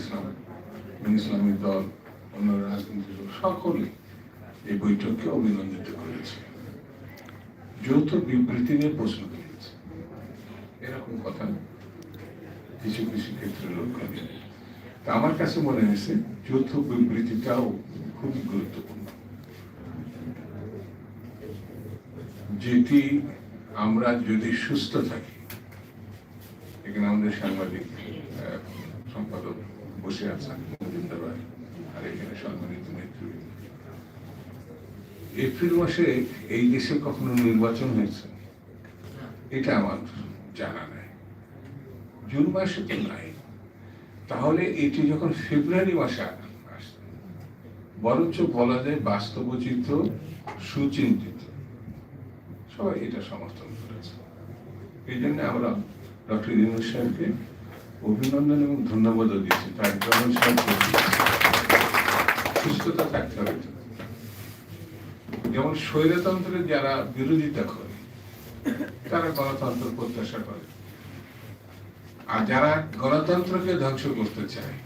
ইসলাম, ইসলামী দল অন্য রাজনৈতিক সকলে এই বৈঠককে অভিনন্দিত করেছে। যৌথ বিবৃতি নিয়ে প্রশ্ন এরকম কথা কিছু কিছু ক্ষেত্রে লক্ষণীয় তা আমার কাছে মনে হয়েছে, যৌথ বিবৃতিটাও খুবই গুরুত্বপূর্ণ। যেটি আমরা যদি সুস্থ থাকি, এখানে আমাদের সাংবাদিক সম্পাদক বসে আছেন মজুমদার আর এখানে সম্মানিত নেতৃত্ব এপ্রিল মাসে এই দেশে কখনো নির্বাচন হয়েছে? এটা আমার জানা নাই। জুন মাসে তো নাই। তাহলে এটি যখন ফেব্রুয়ারি মাসে আসছে, বরঞ্চ বলা যায় বাস্তবচিত্র সুচিন্তিত। সবাই এটা সমর্থন করেছে। এই জন্য আমরা ডক্টর ইউনুস সাহেবকে অভিনন্দন এবং ধন্যবাদ দিচ্ছি। তার জন্য সুস্থতা থাকতে হবে যেমন স্বৈরতন্ত্রের যারা বিরোধিতা করে, তারা গণতন্ত্র প্রত্যাশা করে। আর যারা গণতন্ত্রকে ধ্বংস করতে চায়,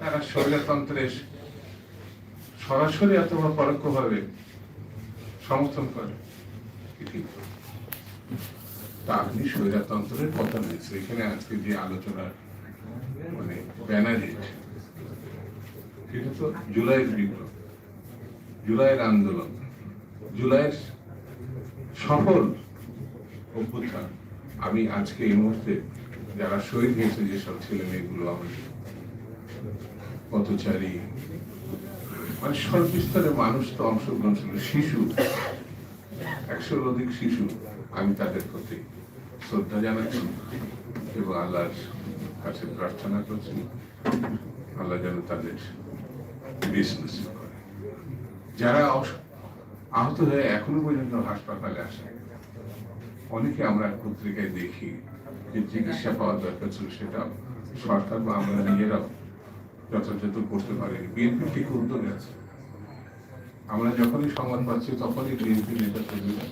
তারা স্বৈরতন্ত্রের সরাসরি অথবা পরোক্ষভাবে সমর্থন করে। তা আপনি স্বৈরতন্ত্রের পতন হয়েছে এখানে আজকে যে আলোচনার মানে ব্যানার জুলাইয়ের বিপ্লব, জুলাইয়ের আন্দোলন, জুলাইয়ের সফল অভ্যুত্থান। আমি আজকে এই মুহূর্তে যারা শহীদ হয়েছে যেসব ছেলে মেয়েগুলো আমাদের পথচারী মানে সর্বস্তরের মানুষ তো অংশগ্রহণ ছিল। শিশু, একশোর অধিক শিশু আমি তাদের প্রতি শ্রদ্ধা জানাচ্ছি এবং আল্লাহর কাছে প্রার্থনা করছি, আল্লাহ যেন তাদের নসিব করে। যারা আহত হয়ে এখনও পর্যন্ত হাসপাতালে আসে, অনেকে আমরা পত্রিকায় দেখি যে চিকিৎসা পাওয়ার দরকার ছিল, সেটা সরকার বা আমরা নিজেরাও যথাযথ করতে পারিনি। বিএনপি ঠিক উদ্যোগে আছে। আমরা যখনই সংবাদ পাচ্ছি তখনই বিএনপি নেতা কর্মীরা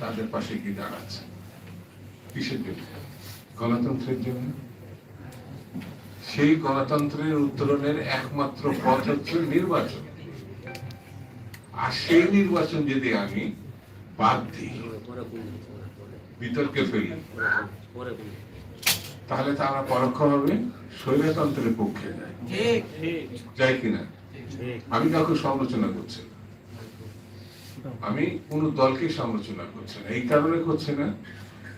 তাদের পাশে গিয়ে দাঁড়াচ্ছে। কিসের জন্য? গণতন্ত্রের জন্য? সেই গণতন্ত্রের উত্তরণের একমাত্র পথ হচ্ছে নির্বাচন। আর সেই নির্বাচন যদি আমি বাদ দিই বিতর্কে ফেলি তাহলে তারা আমরা পরোক্ষভাবে স্বৈরতন্ত্রের পক্ষে যায় যাই কিনা? আমি কাউকে সমালোচনা করছি। আমি কোন দলকে সমালোচনা করছি না। এই কারণে করছি না।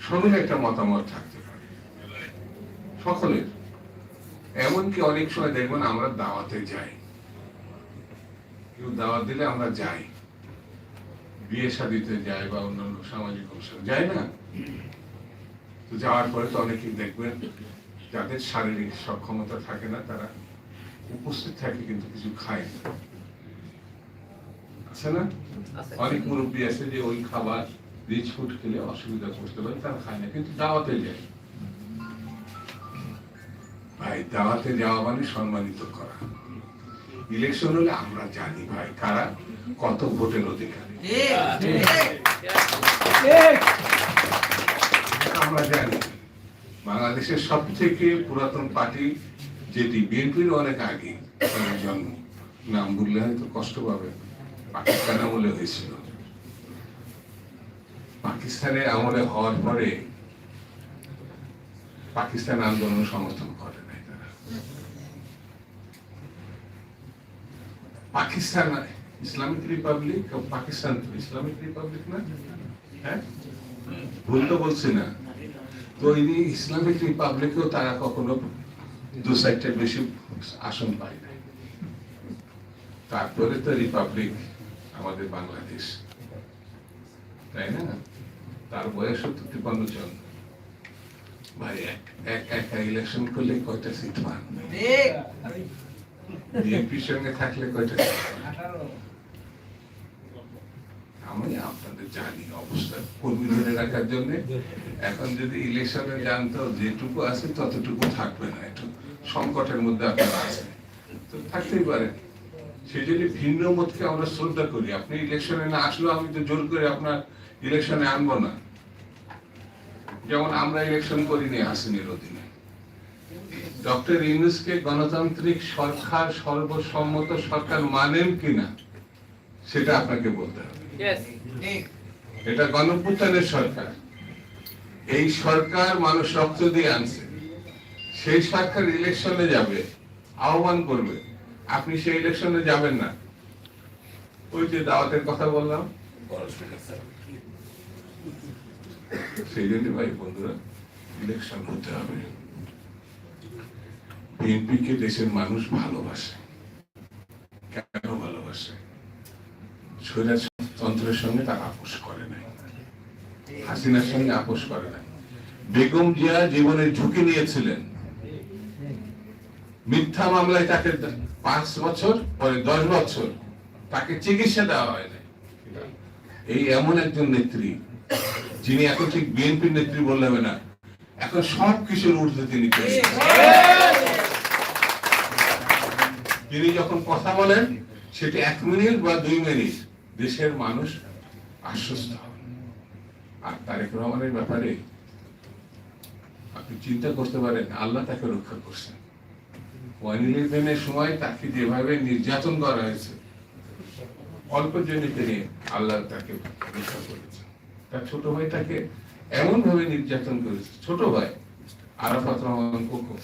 সবার একটা মতামত থাকতে পারে। সকলের। এমনকি অনেক সময় দেখবেন আমরা দাওয়াতে যাই। কেউ দাওয়াত দিলে আমরা যাই। বিয়ে শাদিতে যাই বা অন্যান্য সামাজিক অনুষ্ঠানে। যাই না? তো যাওয়ার পরে তো অনেকেই দেখবেন যাদের শারীরিক সক্ষমতা থাকে না, তারা উপস্থিত থাকে কিন্তু কিছু খায় না। আছে না? অনেক মুরব্বী আছে যে ওই খাবার রিচ ফুড খেলে অসুবিধা করতে পারে তারা খায় না কিন্তু দাওয়াতে যায়। ভাই দাওয়াতে যাওয়া মানে সম্মানিত করা। ইলেকশন হলে আমরা জানি ভাই কারা কত ভোটের অধিকারী। আমরা জানি। বাংলাদেশের সব থেকে পুরাতন পার্টি যেটি বিএনপির অনেক আগে জন্ম। নাম বললে হয়তো কষ্ট পাবে পাকিস্তান আমলে হয়েছিল। পাকিস্তানের আমলে হওয়ার পরে পাকিস্তান আন্দোলন সমর্থন করে নাই তারা। পাকিস্তান ইসলামিক রিপাবলিক, পাকিস্তান তো ইসলামিক রিপাবলিক না? হ্যাঁ? ভুল তো বলছি না। তো এই ইসলামিক রিপাবলিকেও তারা কখনো দু সাইডটা বেশি আসন পায় নাই। তারপরে তো রিপাবলিক আমাদের বাংলাদেশ। তাই না? তার বয়স তিপ্পান্ন জন। ভাই এক ইলেকশন করলে কয়টা সিট পান? বিএনপির সঙ্গে থাকলে কয়টা সিট আমি আপনাদের জানি অবস্থা। কর্মী ধরে রাখার জন্য এখন যদি ইলেকশনে জানতো যেটুকু আছে ততটুকু থাকবে না। একটু সংকটের মধ্যে আপনারা আছেন। তো থাকতেই পারে। সেই জন্য ভিন্ন মতকে আমরা শ্রদ্ধা করি। আপনি ইলেকশনে না আসলেও আমি তো জোর করে আপনার ইলেকশনে আনব না। যেমন আমরা ইলেকশন করিনি হাসিনের অধীনে। ডক্টর ইউনুসকে গণতান্ত্রিক সরকার সর্বসম্মত সরকার মানেন কিনা সেটা আপনাকে বলতে হবে। এটা গণপুত্থানের সরকার। এই সরকার মানুষ রক্ত দিয়ে আনছে। সেই সরকার ইলেকশনে যাবে আহ্বান করবে। আপনি সেই ইলেকশনে যাবেন না। ওই যে দাওয়াতের কথা বললাম। সেই জন্য ভাই বন্ধুরা ইলেকশন হতে হবে। বিএনপি কে দেশের মানুষ ভালোবাসে। কেন ভালোবাসে? স্বৈরাতন্ত্রের সঙ্গে তার আপোষ করে নাই। হাসিনার সঙ্গে আপোষ করে নাই। বেগম জিয়া জীবনের ঝুঁকি নিয়েছিলেন। মিথ্যা মামলায় তাকে পাঁচ বছর পরে দশ বছর তাকে চিকিৎসা দেওয়া হয় নাই। এই এমন একজন নেত্রী, যিনি এখন ঠিক বিএনপির নেত্রী বললে হবে না, এখন সব কিছুর ঊর্ধ্বে তিনি তিনি যখন কথা বলেন, সেটি এক মিনিট বা দুই মিনিট দেশের মানুষ আশ্বস্ত আর তারেক রহমানের ব্যাপারে আপনি চিন্তা করতে পারেন, আল্লাহ তাকে রক্ষা করছেন। ওয়ান সময় তাকে যেভাবে নির্যাতন করা হয়েছে, অল্প জন্য তিনি আল্লাহ তাকে রক্ষা তার ছোট ভাই তাকে এমন ভাবে নির্যাতন করেছে, ছোট ভাই, আরাফাত রহমান কোকো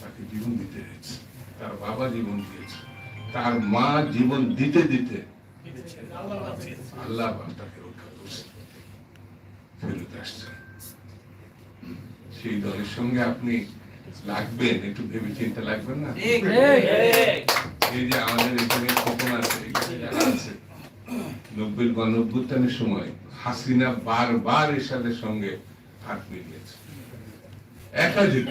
তাকে জীবন দিতে হয়েছে, তার বাবা জীবন দিয়েছে, তার মা জীবন দিতে দিতে আল্লাহ তাকে রক্ষা করছে। ফেরত আসছে। সেই দলের সঙ্গে আপনি লাগবেন একটু ভেবে চিন্তা লাগবেন না? এই যে আমাদের এখানে খোকন আছে নব্বই সময় হাসিনা বারবার এরশাদের সঙ্গে হাত মিলিয়েছে। একাধিক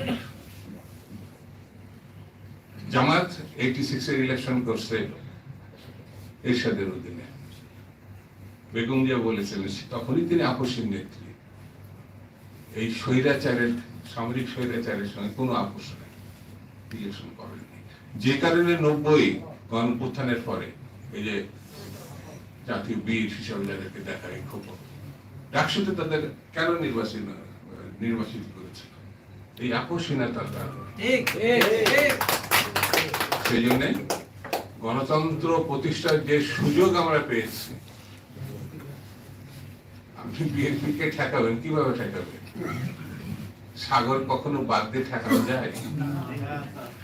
জামাত এইটি সিক্স এর ইলেকশন করছে এরশাদের অধীনে। বেগম জিয়া বলেছিলেন তখনই তিনি আপসের নেত্রী। এই স্বৈরাচারের সামরিক স্বৈরাচারের সঙ্গে কোনো আপোষ নেই। করেননি যে কারণে নব্বই গণপুত্থানের পরে এই যে জাতীয় বীর হিসাবে যাদেরকে দেখা এই খবর ডাকসুতে তাদের কেন নির্বাচিত নির্বাচিত করেছিল? এই আপোষহীনতার কারণে। সেই জন্য গণতন্ত্র প্রতিষ্ঠার যে সুযোগ আমরা পেয়েছি আপনি বিএনপি কে ঠেকাবেন কীভাবে ঠেকাবেন? সাগর কখনো বাদ দিয়ে ঠেকানো যায়?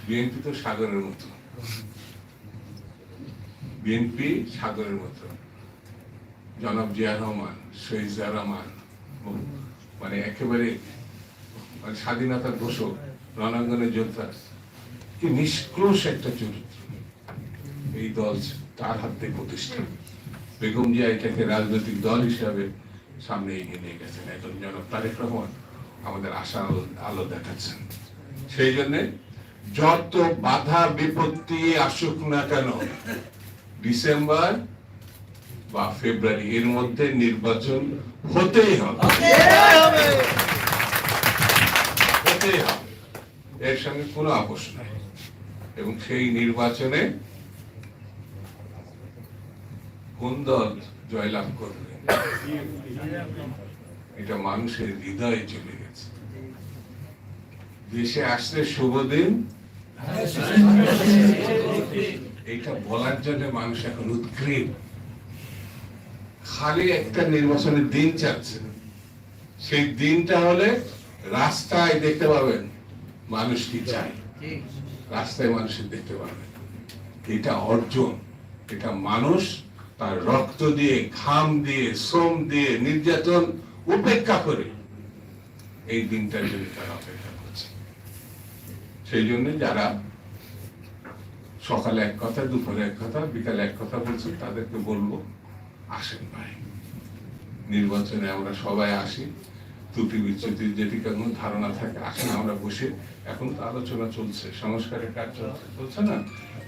বিএনপি তো সাগরের মতো। বিএনপি সাগরের মতো। জনাব জিয়া রহমান, শহীদ রহমান মানে একেবারে মানে স্বাধীনতার ঘোষক, রণাঙ্গনের যোদ্ধা। কি নিষ্ক্রোশ একটা চরিত্র। এই দল তার হাতে প্রতিষ্ঠা বেগম জিয়া এটাকে রাজনৈতিক দল হিসাবে সামনে এগিয়ে নিয়ে গেছেন। এখন জনাব তারেক রহমান আমাদের আশা আলো দেখাচ্ছেন। সেই জন্য যত বাধা বিপত্তি আসুক না কেন ডিসেম্বর বা ফেব্রুয়ারি এর মধ্যে নির্বাচন হতেই হবে। হতেই হবে। এর সঙ্গে কোনো আপোষ নাই। এবং সেই নির্বাচনে কোন দল জয়লাভ করবে? এটা মানুষের হৃদয়ে চলে গেছে। দেশে আসলে শুভ দিন। এটা বলার জন্য মানুষ এখন উৎক্রীব খালি একটা নির্বাচনের দিন চাচ্ছে। সেই দিনটা হলে রাস্তায় দেখতে পাবেন মানুষ কি চায়। রাস্তায় মানুষের দেখতে পাবেন। এটা অর্জন। এটা মানুষ তার রক্ত দিয়ে, ঘাম দিয়ে, শ্রম দিয়ে, নির্যাতন উপেক্ষা করে। এই দিনটার জন্য তারা অপেক্ষা করছে। সেই জন্য যারা সকালে এক কথা, দুপুরে এক কথা, বিকালে এক কথা বলছে, তাদেরকে বলব, আসেন ভাই। নির্বাচনে আমরা সবাই আসি। ত্রুটি বিচ্যুতি যেটি কোনো ধারণা থাকে, আসেন আমরা বসে। এখন তো আলোচনা চলছে, সংস্কারের কাজ চলছে না?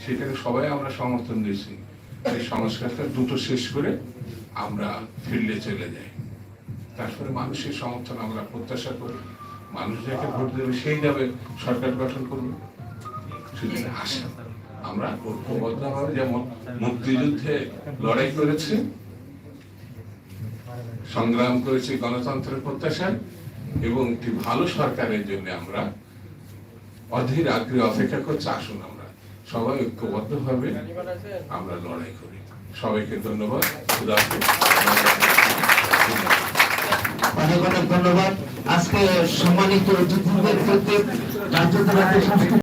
সেটাকে সবাই আমরা সমর্থন দিয়েছি। এই সংস্কারটা দুটো শেষ করে আমরা ফিল্ডে চলে যাই। তারপরে মানুষের সমর্থন আমরা প্রত্যাশা করি। মানুষ যাকে ভোট দেবে সেই যাবে সরকার গঠন করবে। সুতরাং আসেন আমরা ঐক্যবদ্ধভাবে যেমন মুক্তিযুদ্ধে লড়াই করেছি, সংগ্রাম করেছি গণতন্ত্রের প্রত্যাশায়, এবং একটি ভালো সরকারের জন্য আমরা অধীর আগ্রহে অপেক্ষা করছে। আসুন আমরা সবাই ঐক্যবদ্ধ ভাবে আমরা লড়াই করি। সবাইকে ধন্যবাদ। খুদা। অনেক অনেক ধন্যবাদ। আজকে সম্মানিত অতিথিদের প্রত্যেক সংস্কৃতি